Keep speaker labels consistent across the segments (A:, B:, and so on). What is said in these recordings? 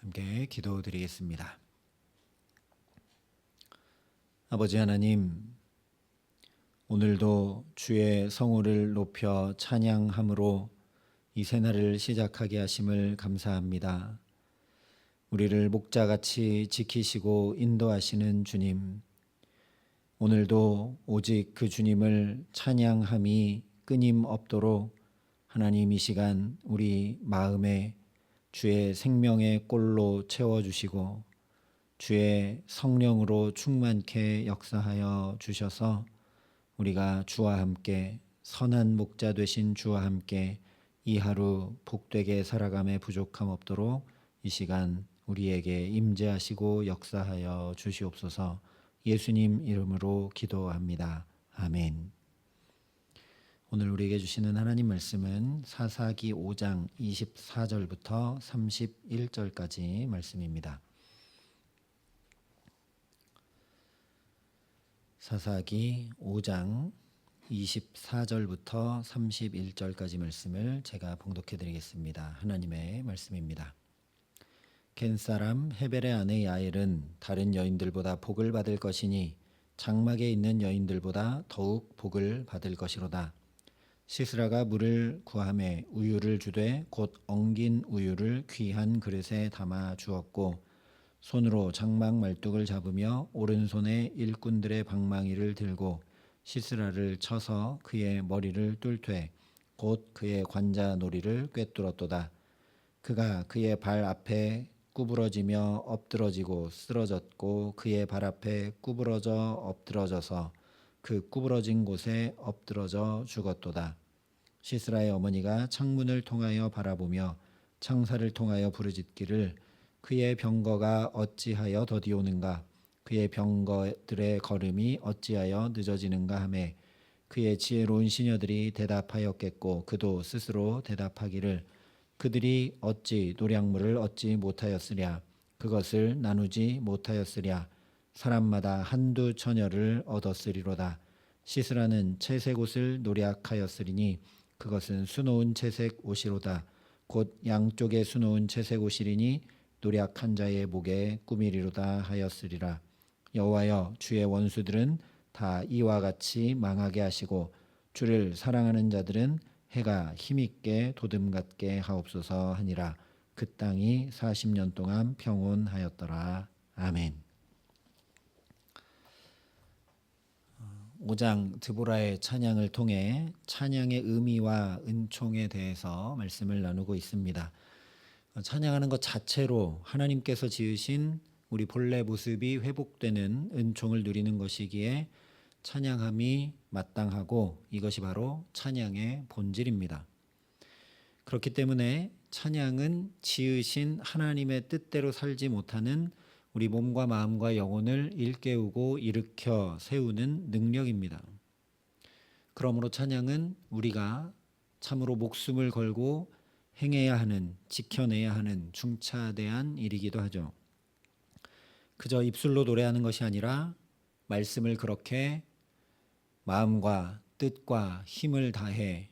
A: 함께 기도드리겠습니다. 아버지 하나님, 오늘도 주의 성호를 높여 찬양함으로 이 새날을 시작하게 하심을 감사합니다. 우리를 목자같이 지키시고 인도하시는 주님, 오늘도 오직 그 주님을 찬양함이 끊임없도록 하나님 이 시간 우리 마음에 주의 생명의 꼴로 채워주시고 주의 성령으로 충만케 역사하여 주셔서 우리가 주와 함께 선한 목자 되신 주와 함께 이 하루 복되게 살아감에 부족함 없도록 이 시간 우리에게 임재하시고 역사하여 주시옵소서 예수님 이름으로 기도합니다. 아멘. 오늘 우리에게 주시는 하나님 말씀은 사사기 5장 24절부터 31절까지 말씀입니다. 사사기 5장 24절부터 31절까지 말씀을 제가 봉독해 드리겠습니다. 하나님의 말씀입니다. 겐 사람 헤벨의 아내 야엘은 다른 여인들보다 복을 받을 것이니 장막에 있는 여인들보다 더욱 복을 받을 것이로다. 시스라가 물을 구함에 우유를 주되 곧 엉긴 우유를 귀한 그릇에 담아 주었고 손으로 장막 말뚝을 잡으며 오른손에 일꾼들의 방망이를 들고 시스라를 쳐서 그의 머리를 뚫되 곧 그의 관자 놀이를 꿰뚫었도다. 그가 그의 발 앞에 구부러지며 엎드러지고 쓰러졌고 그의 발 앞에 구부러져 엎드러져서 그 구부러진 곳에 엎드러져 죽었도다. 시스라의 어머니가 창문을 통하여 바라보며 창사를 통하여 부르짖기를 그의 병거가 어찌하여 더디오는가? 그의 병거들의 걸음이 어찌하여 늦어지는가 하매 그의 지혜로운 시녀들이 대답하였겠고 그도 스스로 대답하기를 그들이 어찌 노량물을 얻지 못하였으랴? 그것을 나누지 못하였으랴 사람마다 한두 처녀를 얻었으리로다. 시스라는 채색 옷을 노략하였으리니 그것은 수놓은 채색 옷이로다. 곧 양쪽에 수놓은 채색 옷이리니 노략한 자의 목에 꾸미리로다 하였으리라. 여호와여 주의 원수들은 다 이와 같이 망하게 하시고 주를 사랑하는 자들은 해가 힘있게 도듬 같게 하옵소서 하니라. 그 땅이 40년 동안 평온하였더라. 아멘. 5장 드보라의 찬양을 통해 찬양의 의미와 은총에 대해서 말씀을 나누고 있습니다. 찬양하는 것 자체로 하나님께서 지으신 우리 본래 모습이 회복되는 은총을 누리는 것이기에 찬양함이 마땅하고 이것이 바로 찬양의 본질입니다. 그렇기 때문에 찬양은 지으신 하나님의 뜻대로 살지 못하는 우리 몸과 마음과 영혼을 일깨우고 일으켜 세우는 능력입니다. 그러므로 찬양은 우리가 참으로 목숨을 걸고 행해야 하는, 지켜내야 하는 중차대한 일이기도 하죠. 그저 입술로 노래하는 것이 아니라 말씀을 그렇게 마음과 뜻과 힘을 다해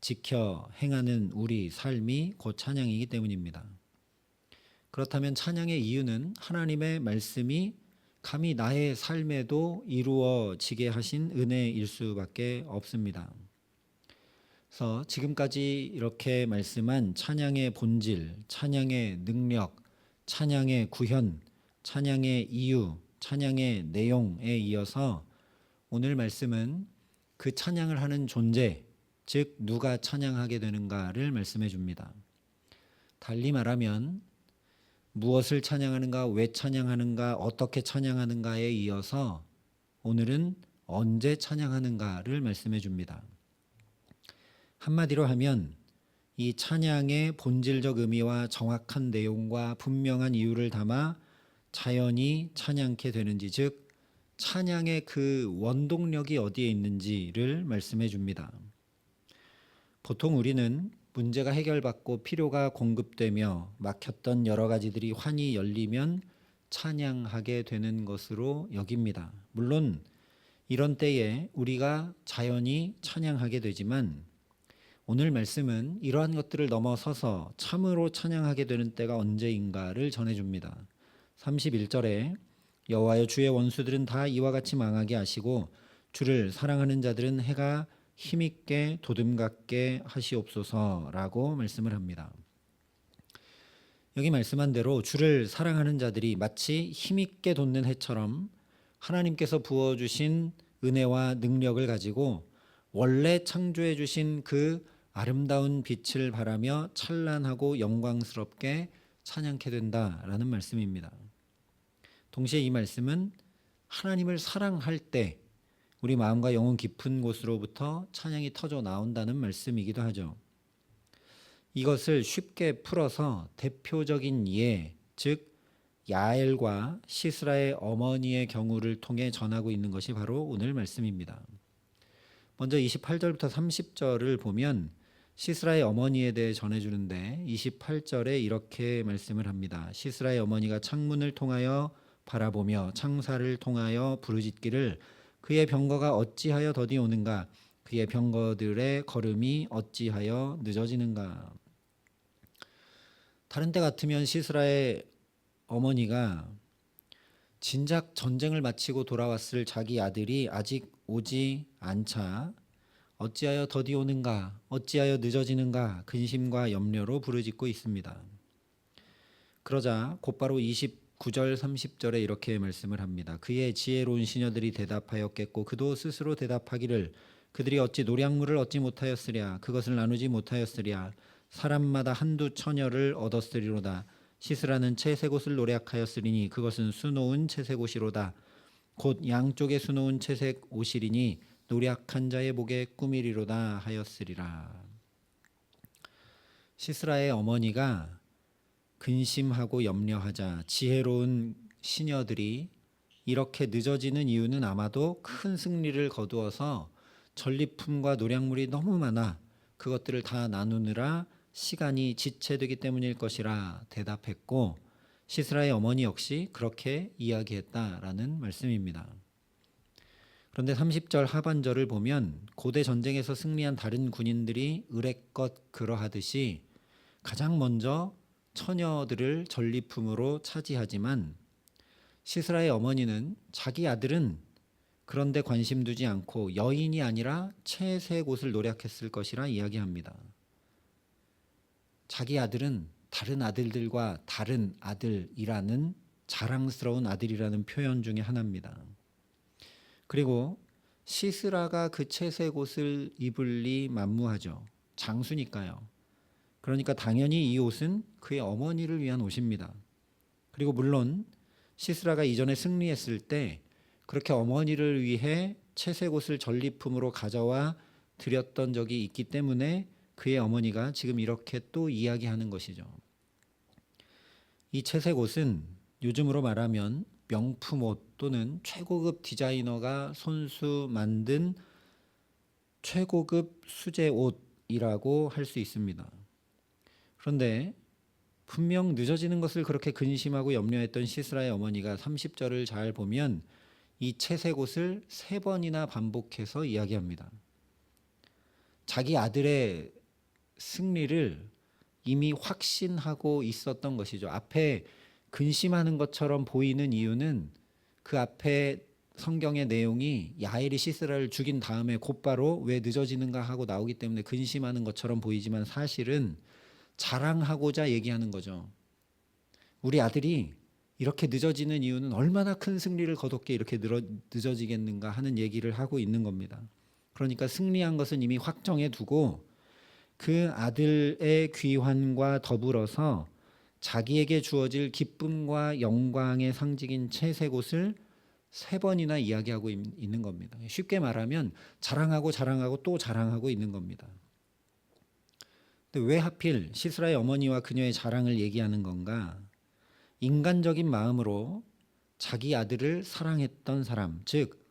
A: 지켜 행하는 우리 삶이 곧 찬양이기 때문입니다. 그렇다면 찬양의 이유는 하나님의 말씀이 감히 나의 삶에도 이루어지게 하신 은혜일 수밖에 없습니다. 그래서 지금까지 이렇게 말씀한 찬양의 본질, 찬양의 능력, 찬양의 구현, 찬양의 이유, 찬양의 내용에 이어서 오늘 말씀은 그 찬양을 하는 존재, 즉 누가 찬양하게 되는가를 말씀해 줍니다. 달리 말하면 무엇을 찬양하는가, 왜 찬양하는가, 어떻게 찬양하는가에 이어서 오늘은 언제 찬양하는가를 말씀해 줍니다. 한마디로 하면 이 찬양의 본질적 의미와 정확한 내용과 분명한 이유를 담아 자연이 찬양케 되는지, 즉, 찬양의 그 원동력이 어디에 있는지를 말씀해 줍니다. 보통 우리는 문제가 해결받고 필요가 공급되며 막혔던 여러 가지들이 환히 열리면 찬양하게 되는 것으로 여깁니다. 물론 이런 때에 우리가 자연히 찬양하게 되지만 오늘 말씀은 이러한 것들을 넘어서서 참으로 찬양하게 되는 때가 언제인가를 전해줍니다. 31절에 여호와여 주의 원수들은 다 이와 같이 망하게 하시고 주를 사랑하는 자들은 해가 힘있게 도듬갑게 하시옵소서라고 말씀을 합니다. 여기 말씀한 대로 주를 사랑하는 자들이 마치 힘있게 돋는 해처럼 하나님께서 부어 주신 은혜와 능력을 가지고 원래 창조해 주신 그 아름다운 빛을 바라며 찬란하고 영광스럽게 찬양케 된다라는 말씀입니다. 동시에 이 말씀은 하나님을 사랑할 때 우리 마음과 영혼 깊은 곳으로부터 찬양이 터져 나온다는 말씀이기도 하죠. 이것을 쉽게 풀어서 대표적인 예, 즉 야엘과 시스라의 어머니의 경우를 통해 전하고 있는 것이 바로 오늘 말씀입니다. 먼저 28절부터 30절을 보면 시스라의 어머니에 대해 전해주는데 28절에 이렇게 말씀을 합니다. 시스라의 어머니가 창문을 통하여 바라보며 창사를 통하여 부르짖기를 그의 병거가 어찌하여 더디 오는가? 그의 병거들의 걸음이 어찌하여 늦어지는가? 다른 때 같으면 시스라의 어머니가 진작 전쟁을 마치고 돌아왔을 자기 아들이 아직 오지 않자 어찌하여 더디 오는가? 어찌하여 늦어지는가? 근심과 염려로 부르짖고 있습니다. 그러자 곧바로 29절 30절에 이렇게 말씀을 합니다. 그의 지혜로운 시녀들이 대답하였겠고 그도 스스로 대답하기를 그들이 어찌 노량물을 얻지 못하였으랴? 그것을 나누지 못하였으랴? 사람마다 한두 처녀를 얻었으리로다. 시스라는 채색옷을 노략하였으리니 그것은 수놓은 채색옷이로다. 곧 양쪽에 수놓은 채색 옷이리니 노략한 자의 목에 꾸미리로다 하였으리라. 시스라의 어머니가 근심하고 염려하자 지혜로운 시녀들이 이렇게 늦어지는 이유는 아마도 큰 승리를 거두어서 전리품과 노량물이 너무 많아 그것들을 다 나누느라 시간이 지체되기 때문일 것이라 대답했고 시스라의 어머니 역시 그렇게 이야기했다라는 말씀입니다. 그런데 30절 하반절을 보면 고대 전쟁에서 승리한 다른 군인들이 의뢰껏 그러하듯이 가장 먼저 처녀들을 전리품으로 차지하지만 시스라의 어머니는 자기 아들은 그런데 관심 두지 않고 여인이 아니라 채색 옷을 노력했을 것이라 이야기합니다. 자기 아들은 다른 아들들과 다른 아들이라는 자랑스러운 아들이라는 표현 중에 하나입니다. 그리고 시스라가 그 채색 옷을 입을 리 만무하죠. 장수니까요. 그러니까 당연히 이 옷은 그의 어머니를 위한 옷입니다. 그리고 물론 시스라가 이전에 승리했을 때 그렇게 어머니를 위해 채색 옷을 전리품으로 가져와 드렸던 적이 있기 때문에 그의 어머니가 지금 이렇게 또 이야기하는 것이죠. 이 채색 옷은 요즘으로 말하면 명품 옷 또는 최고급 디자이너가 손수 만든 최고급 수제 옷이라고 할 수 있습니다. 그런데 분명 늦어지는 것을 그렇게 근심하고 염려했던 시스라의 어머니가 30절을 잘 보면 이 채색 옷을 세 번이나 반복해서 이야기합니다. 자기 아들의 승리를 이미 확신하고 있었던 것이죠. 앞에 근심하는 것처럼 보이는 이유는 그 앞에 성경의 내용이 야엘이 시스라를 죽인 다음에 곧바로 왜 늦어지는가 하고 나오기 때문에 근심하는 것처럼 보이지만 사실은 자랑하고자 얘기하는 거죠. 우리 아들이 이렇게 늦어지는 이유는 얼마나 큰 승리를 거뒀게 이렇게 늦어지겠는가 하는 얘기를 하고 있는 겁니다. 그러니까 승리한 것은 이미 확정해 두고 그 아들의 귀환과 더불어서 자기에게 주어질 기쁨과 영광의 상징인 채색 옷을 세 번이나 이야기하고 있는 겁니다. 쉽게 말하면 자랑하고 자랑하고 또 자랑하고 있는 겁니다. 왜 하필 시스라의 어머니와 그녀의 자랑을 얘기하는 건가? 인간적인 마음으로 자기 아들을 사랑했던 사람, 즉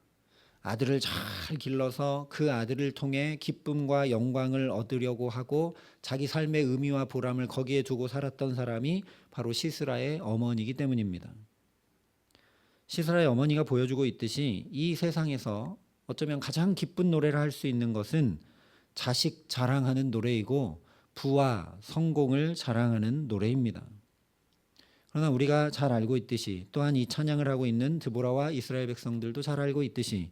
A: 아들을 잘 길러서 그 아들을 통해 기쁨과 영광을 얻으려고 하고 자기 삶의 의미와 보람을 거기에 두고 살았던 사람이 바로 시스라의 어머니이기 때문입니다. 시스라의 어머니가 보여주고 있듯이 이 세상에서 어쩌면 가장 기쁜 노래를 할 수 있는 것은 자식 자랑하는 노래이고 부와 성공을 자랑하는 노래입니다. 그러나 우리가 잘 알고 있듯이 또한 이 찬양을 하고 있는 드보라와 이스라엘 백성들도 잘 알고 있듯이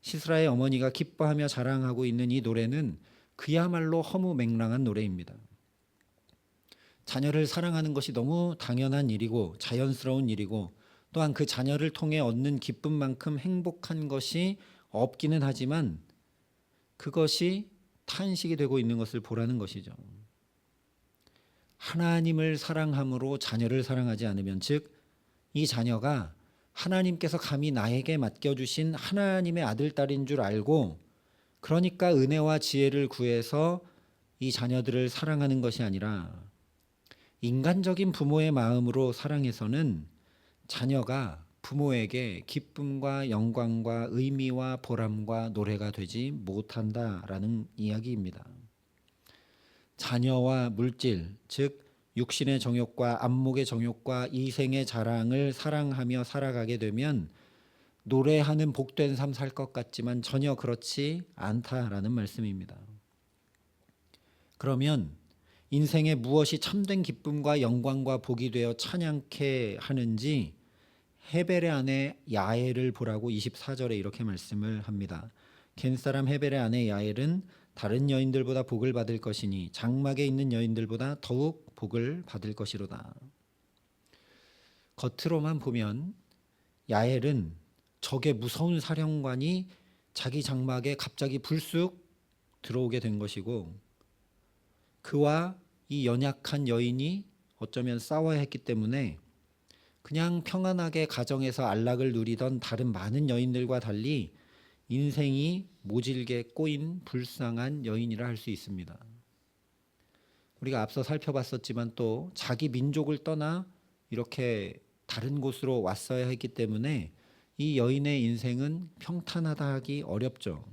A: 시스라의 어머니가 기뻐하며 자랑하고 있는 이 노래는 그야말로 허무맹랑한 노래입니다. 자녀를 사랑하는 것이 너무 당연한 일이고 자연스러운 일이고 또한 그 자녀를 통해 얻는 기쁨만큼 행복한 것이 없기는 하지만 그것이 탄식이 되고 있는 것을 보라는 것이죠. 하나님을 사랑함으로 자녀를 사랑하지 않으면 즉 이 자녀가 하나님께서 감히 나에게 맡겨주신 하나님의 아들, 딸인 줄 알고 그러니까 은혜와 지혜를 구해서 이 자녀들을 사랑하는 것이 아니라 인간적인 부모의 마음으로 사랑해서는 자녀가 부모에게 기쁨과 영광과 의미와 보람과 노래가 되지 못한다라는 이야기입니다. 자녀와 물질, 즉 육신의 정욕과 안목의 정욕과 이생의 자랑을 사랑하며 살아가게 되면 노래하는 복된 삶 살 것 같지만 전혀 그렇지 않다라는 말씀입니다. 그러면 인생에 무엇이 참된 기쁨과 영광과 복이 되어 찬양케 하는지 헤벨의 아내 야엘을 보라고 24절에 이렇게 말씀을 합니다. 겐 사람 헤벨의 아내 야엘은 다른 여인들보다 복을 받을 것이니 장막에 있는 여인들보다 더욱 복을 받을 것이로다. 겉으로만 보면 야엘은 적의 무서운 사령관이 자기 장막에 갑자기 불쑥 들어오게 된 것이고 그와 이 연약한 여인이 어쩌면 싸워야 했기 때문에 그냥 평안하게 가정에서 안락을 누리던 다른 많은 여인들과 달리 인생이 모질게 꼬인 불쌍한 여인이라 할 수 있습니다. 우리가 앞서 살펴봤었지만 또 자기 민족을 떠나 이렇게 다른 곳으로 왔어야 했기 때문에 이 여인의 인생은 평탄하다 하기 어렵죠.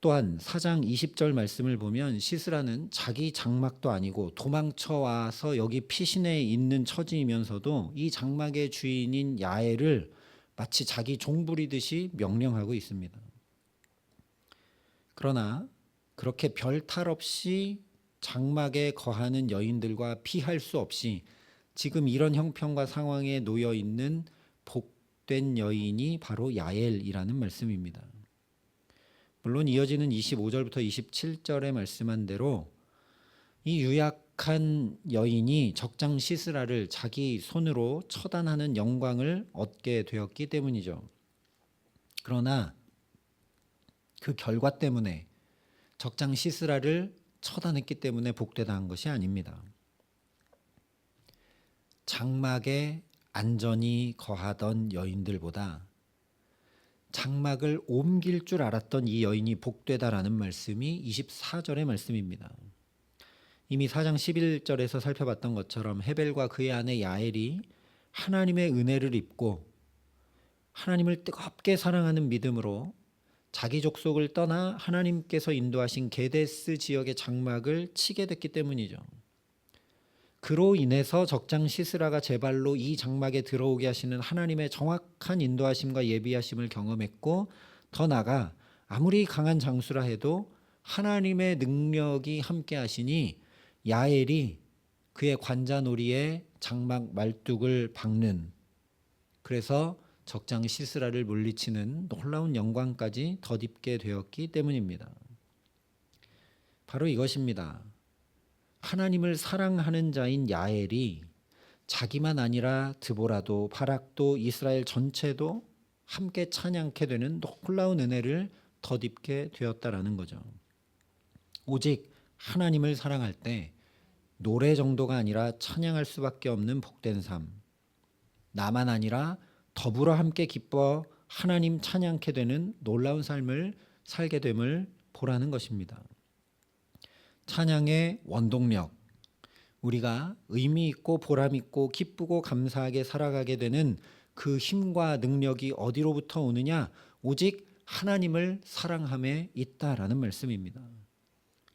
A: 또한 사장 20절 말씀을 보면 시스라는 자기 장막도 아니고 도망쳐 와서 여기 피신해 있는 처지이면서도 이 장막의 주인인 야엘을 마치 자기 종부리듯이 명령하고 있습니다. 그러나 그렇게 별 탈 없이 장막에 거하는 여인들과 피할 수 없이 지금 이런 형편과 상황에 놓여 있는 복된 여인이 바로 야엘이라는 말씀입니다. 물론 이어지는 25절부터 27절에 말씀한 대로 이 유약한 여인이 적장 시스라를 자기 손으로 처단하는 영광을 얻게 되었기 때문이죠. 그러나 그 결과 때문에 적장 시스라를 처단했기 때문에 복되다한 것이 아닙니다. 장막에 안전히 거하던 여인들보다 장막을 옮길 줄 알았던 이 여인이 복되다라는 말씀이 24절의 말씀입니다. 이미 4장 11절에서 살펴봤던 것처럼 헤벨과 그의 아내 야엘이 하나님의 은혜를 입고 하나님을 뜨겁게 사랑하는 믿음으로 자기 족속을 떠나 하나님께서 인도하신 게데스 지역의 장막을 치게 됐기 때문이죠. 그로 인해서 적장 시스라가 제 발로 이 장막에 들어오게 하시는 하나님의 정확한 인도하심과 예비하심을 경험했고 더 나아가 아무리 강한 장수라 해도 하나님의 능력이 함께 하시니 야엘이 그의 관자놀이에 장막 말뚝을 박는 그래서 적장 시스라를 물리치는 놀라운 영광까지 덧입게 되었기 때문입니다. 바로 이것입니다. 하나님을 사랑하는 자인 야엘이 자기만 아니라 드보라도 바락도 이스라엘 전체도 함께 찬양케 되는 놀라운 은혜를 덧입게 되었다라는 거죠. 오직 하나님을 사랑할 때 노래 정도가 아니라 찬양할 수밖에 없는 복된 삶. 나만 아니라 더불어 함께 기뻐 하나님 찬양케 되는 놀라운 삶을 살게 됨을 보라는 것입니다. 찬양의 원동력. 우리가 의미 있고 보람 있고 기쁘고 감사하게 살아가게 되는 그 힘과 능력이 어디로부터 오느냐? 오직 하나님을 사랑함에 있다라는 말씀입니다.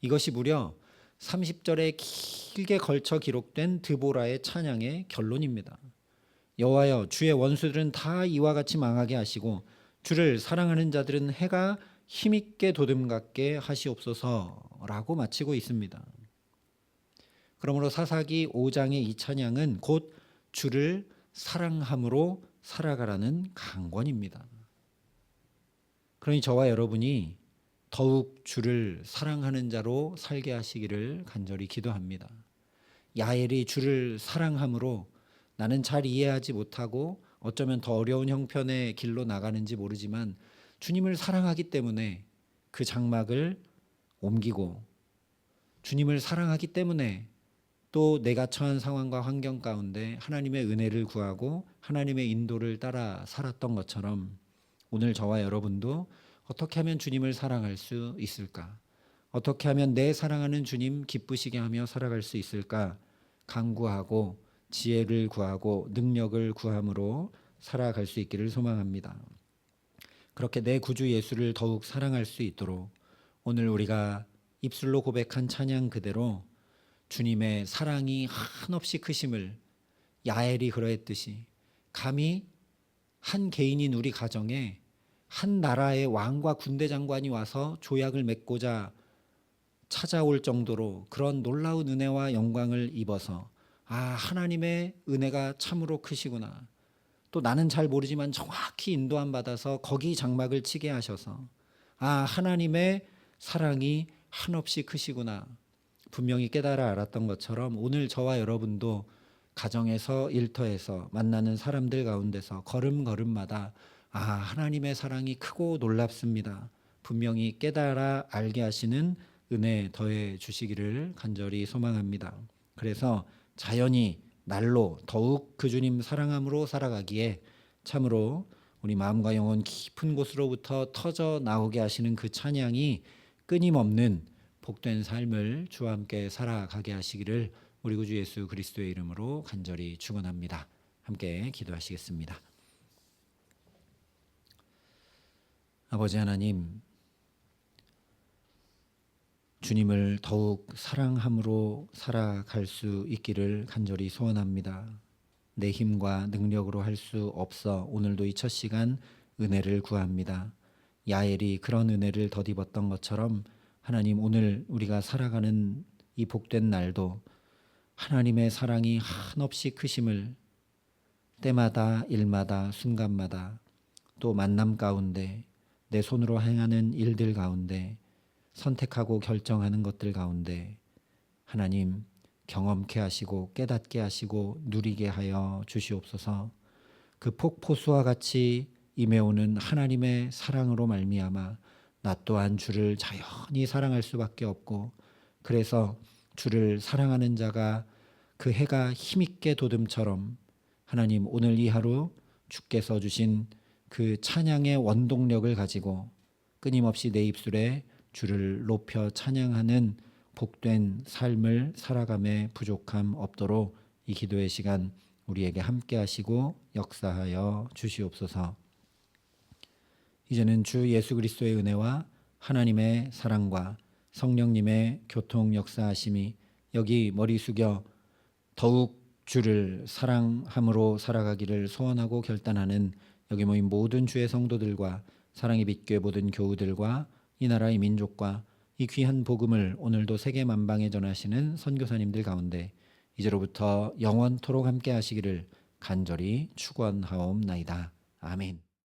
A: 이것이 무려 30절에 길게 걸쳐 기록된 드보라의 찬양의 결론입니다. 여호와여 주의 원수들은 다 이와 같이 망하게 하시고 주를 사랑하는 자들은 해가 힘있게 도듬갑게 하시옵소서 라고 마치고 있습니다. 그러므로 사사기 5장의 이 찬양은 곧 주를 사랑함으로 살아가라는 강권입니다. 그러니 저와 여러분이 더욱 주를 사랑하는 자로 살게 하시기를 간절히 기도합니다. 야엘이 주를 사랑함으로 나는 잘 이해하지 못하고 어쩌면 더 어려운 형편의 길로 나가는지 모르지만 주님을 사랑하기 때문에 그 장막을 옮기고 주님을 사랑하기 때문에 또 내가 처한 상황과 환경 가운데 하나님의 은혜를 구하고 하나님의 인도를 따라 살았던 것처럼 오늘 저와 여러분도 어떻게 하면 주님을 사랑할 수 있을까? 어떻게 하면 내 사랑하는 주님 기쁘시게 하며 살아갈 수 있을까? 강구하고 지혜를 구하고 능력을 구함으로 살아갈 수 있기를 소망합니다. 그렇게 내 구주 예수를 더욱 사랑할 수 있도록 오늘 우리가 입술로 고백한 찬양 그대로 주님의 사랑이 한없이 크심을 야엘이 그러했듯이 감히 한 개인인 우리 가정에 한 나라의 왕과 군대 장관이 와서 조약을 맺고자 찾아올 정도로 그런 놀라운 은혜와 영광을 입어서 아 하나님의 은혜가 참으로 크시구나. 또 나는 잘 모르지만 정확히 인도함 받아서 거기 장막을 치게 하셔서 아 하나님의 사랑이 한없이 크시구나. 분명히 깨달아 알았던 것처럼 오늘 저와 여러분도 가정에서 일터에서 만나는 사람들 가운데서 걸음걸음마다 아 하나님의 사랑이 크고 놀랍습니다. 분명히 깨달아 알게 하시는 은혜 더해 주시기를 간절히 소망합니다. 그래서 자연히 날로 더욱 그 주님 사랑함으로 살아가기에 참으로 우리 마음과 영혼 깊은 곳으로부터 터져 나오게 하시는 그 찬양이 끊임없는 복된 삶을 주와 함께 살아가게 하시기를 우리 구주 예수 그리스도의 이름으로 간절히 축원합니다. 함께 기도하시겠습니다. 아버지 하나님 주님을 더욱 사랑함으로 살아갈 수 있기를 간절히 소원합니다. 내 힘과 능력으로 할 수 없어 오늘도 이 첫 시간 은혜를 구합니다. 야엘이 그런 은혜를 덧입었던 것처럼 하나님 오늘 우리가 살아가는 이 복된 날도 하나님의 사랑이 한없이 크심을 때마다 일마다 순간마다 또 만남 가운데 내 손으로 행하는 일들 가운데 선택하고 결정하는 것들 가운데 하나님 경험케 하시고 깨닫게 하시고 누리게 하여 주시옵소서. 그 폭포수와 같이 임해오는 하나님의 사랑으로 말미암아 나 또한 주를 자연히 사랑할 수밖에 없고 그래서 주를 사랑하는 자가 그 해가 힘있게 도듬처럼 하나님 오늘 이 하루 주께서 주신 그 찬양의 원동력을 가지고 끊임없이 내 입술에 주를 높여 찬양하는 복된 삶을 살아감에 부족함 없도록 이 기도의 시간 우리에게 함께 하시고 역사하여 주시옵소서. 이제는 주 예수 그리스도의 은혜와 하나님의 사랑과 성령님의 교통 역사하심이 여기 머리 숙여 더욱 주를 사랑함으로 살아가기를 소원하고 결단하는 여기 모인 모든 주의 성도들과 사랑의 빛교회 모든 교우들과 이 나라의 민족과 이 귀한 복음을 오늘도 세계 만방에 전하시는 선교사님들 가운데 이제로부터 영원토록 함께 하시기를 간절히 축원하옵나이다. 아멘.